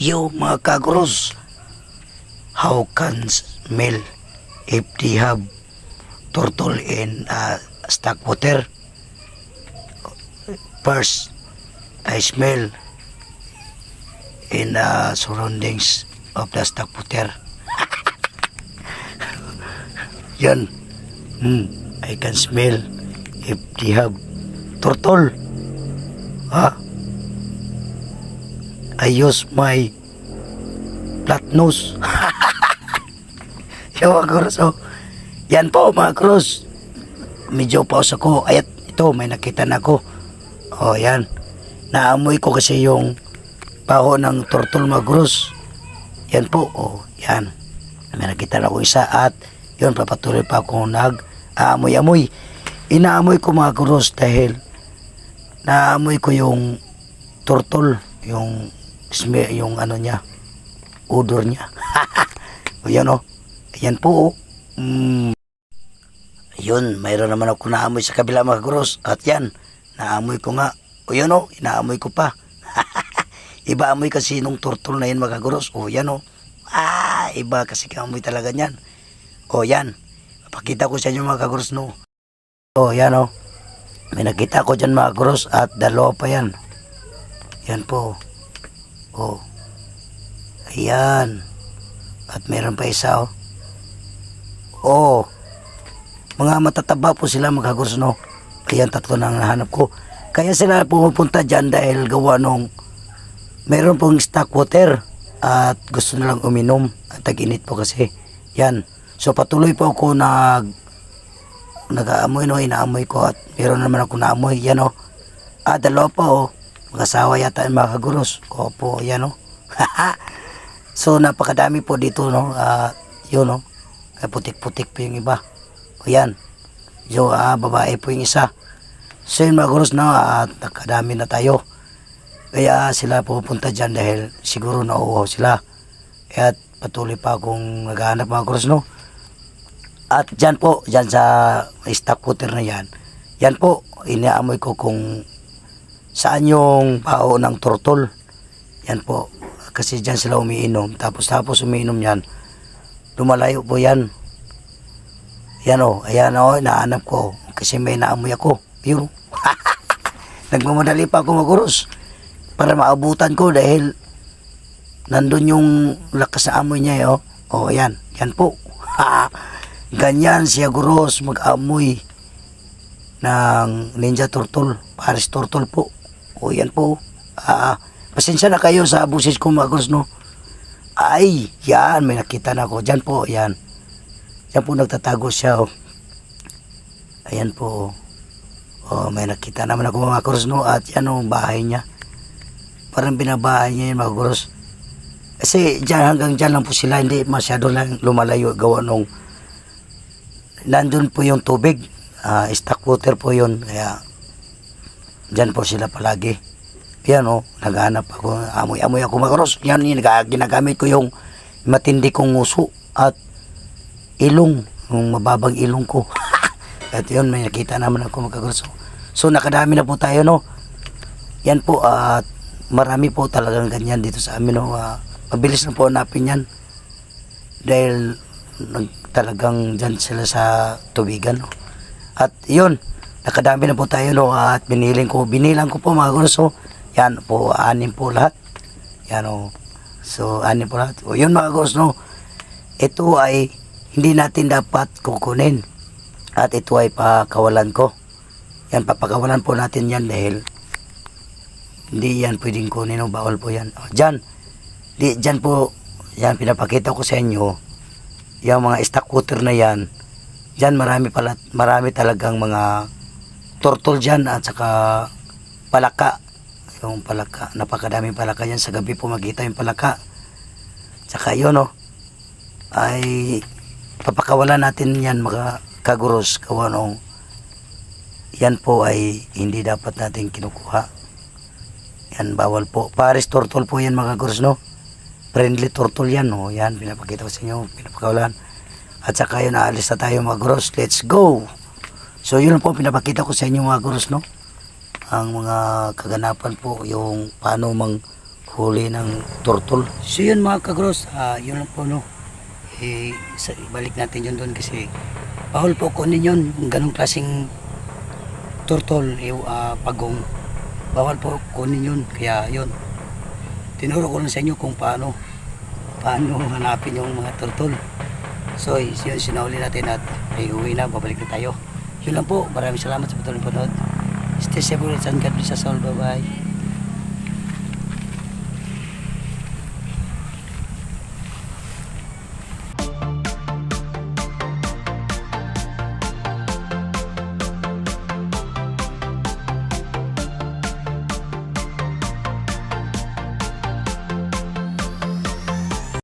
Yo mga kagros, how can smell if they have turtle in uh, stock water? First, I smell in the surroundings of the stock water. Yan. Hmm, I can smell if they have turtle. Ha? I use my flat nose. Yo, mga krus, oh. Yan po, mga krus. Medyo pause ako. Ayat, ito, may nakita na ako. Oh, yan. Naamoy ko kasi yung baho ng turtle, mga krus. Yan po, oh, yan. May nakita na ako isa at yun, papatuloy pa ako nag-aamoy-amoy. Inaamoy ko mga krus dahil naamoy ko yung turtle, yung smell, yung ano niya, odor niya. o yan o. Yan po o. Mm. Yun, mayroon naman ako naamoy sa kabila mga gros. At yan, naamoy ko nga. O yan o, inaamoy ko pa. iba amoy kasi nung turtle na yun mga gros. O yan o. Ah, iba kasi amoy talaga niyan. O yan. Pakita ko sa inyo mga gros no. O yan o. May nakita ko dyan mga gros at dalawa pa yan. Yan po. Oh. Ayan. At meron pa isa oh. Oh. Mga matataba po sila kagurs no. Ayan tatlo na nahanap ko. Kaya sila pumupunta dyan dahil gawa nung meron pong stock water at gusto nilang uminom at tag-init po kasi. Yan. So patuloy po ako nag nag-aamoy no, inaamoy ko at meron naman ako naamoy. Yan oh. Ah, dalawa pa oh. Mag-asawa yata yung mga kaguros. Opo, yan o. so, napakadami po dito, no? Uh, yun, no? Kaya putik-putik po yung iba. O yan. So, ah, babae po yung isa. So, yun mga kaguros, no? At nakadami na tayo. Kaya sila pupunta dyan dahil siguro nauuhaw sila. Kaya patuloy pa akong naghahanap mga kaguros, no? At dyan po, dyan sa stock water na yan, yan po, inaamoy ko kung saan yung pao ng turtle. Yan po. Kasi dyan sila umiinom. Tapos tapos umiinom yan. Lumalayo po yan. Yan o. Ayan o. Naanap ko. Kasi may naamoy ako. Yun. Nagmamadali pa ako maguros. Para maabutan ko dahil nandun yung lakas na amoy niya eh, oh. O yan. Yan po. Ganyan siya guros mag-amoy ng ninja turtle. Paris turtle po. O yan po. Ah, pasensya na kayo sa busis ko magos no. Ay, yan, may nakita na ako. Diyan po, yan. Diyan po nagtatago siya. Oh. Ayan po. Oh, may nakita naman ako mga kuros no. At yan oh, bahay niya. Parang binabahay niya yung mga kuros. Kasi dyan, hanggang dyan lang po sila. Hindi masyado lang lumalayo gawa nung nandun po yung tubig. Ah, stock water po yun. Kaya Diyan po sila palagi. Yan o, oh, naghanap ako, amoy-amoy ako makaros. Yan yung ginagamit ko yung matindi kong nguso at ilong, yung mababang ilong ko. at yun, may nakita naman ako makaros. So, nakadami na po tayo, no? Yan po, at marami po talagang ganyan dito sa amin, no? Uh, mabilis na po hanapin yan. Dahil nag, talagang dyan sila sa tubigan, no? At yun, nakadami na po tayo no at biniling ko binilang ko po mga kurso yan po anim po lahat. Yan o so anim po lahat. O yun mga kurso no. Ito ay hindi natin dapat kukunin. At ito ay pakawalan ko. Yan papakawalan po natin yan dahil hindi yan pwedeng kunin o bawal po yan. O, dyan. Di, dyan po yan pinapakita ko sa inyo. Yung mga stock water na yan. Dyan marami pala marami talagang mga turtle dyan at saka palaka. Yung palaka. Napakadaming palaka yan. Sa gabi po makita yung palaka. Saka yun no ay papakawalan natin yan mga kaguros. Kawa nung yan po ay hindi dapat natin kinukuha. Yan bawal po. Paris turtle po yan mga kaguros no? Friendly turtle yan no yan pinapakita ko sa inyo. Pinapakawalan. At saka yun aalis na tayo mga kaguros. Let's go So yun po pinapakita ko sa inyo mga gurus no. Ang mga kaganapan po yung paano mang huli ng turtle. So yun mga kagros, ah, yun lang po no. Eh, sa, balik natin yun doon kasi bawal po kunin yun, ganong klaseng turtle, eh, ah, pagong. Bawal po kunin yun, kaya yun. Tinuro ko lang sa inyo kung paano paano hanapin yung mga turtle. So, yun, sinauli natin at ay uwi na, babalik na tayo. Yun lang po, maraming salamat sa patuloy panood. Stay safe and God bless us all. Bye-bye.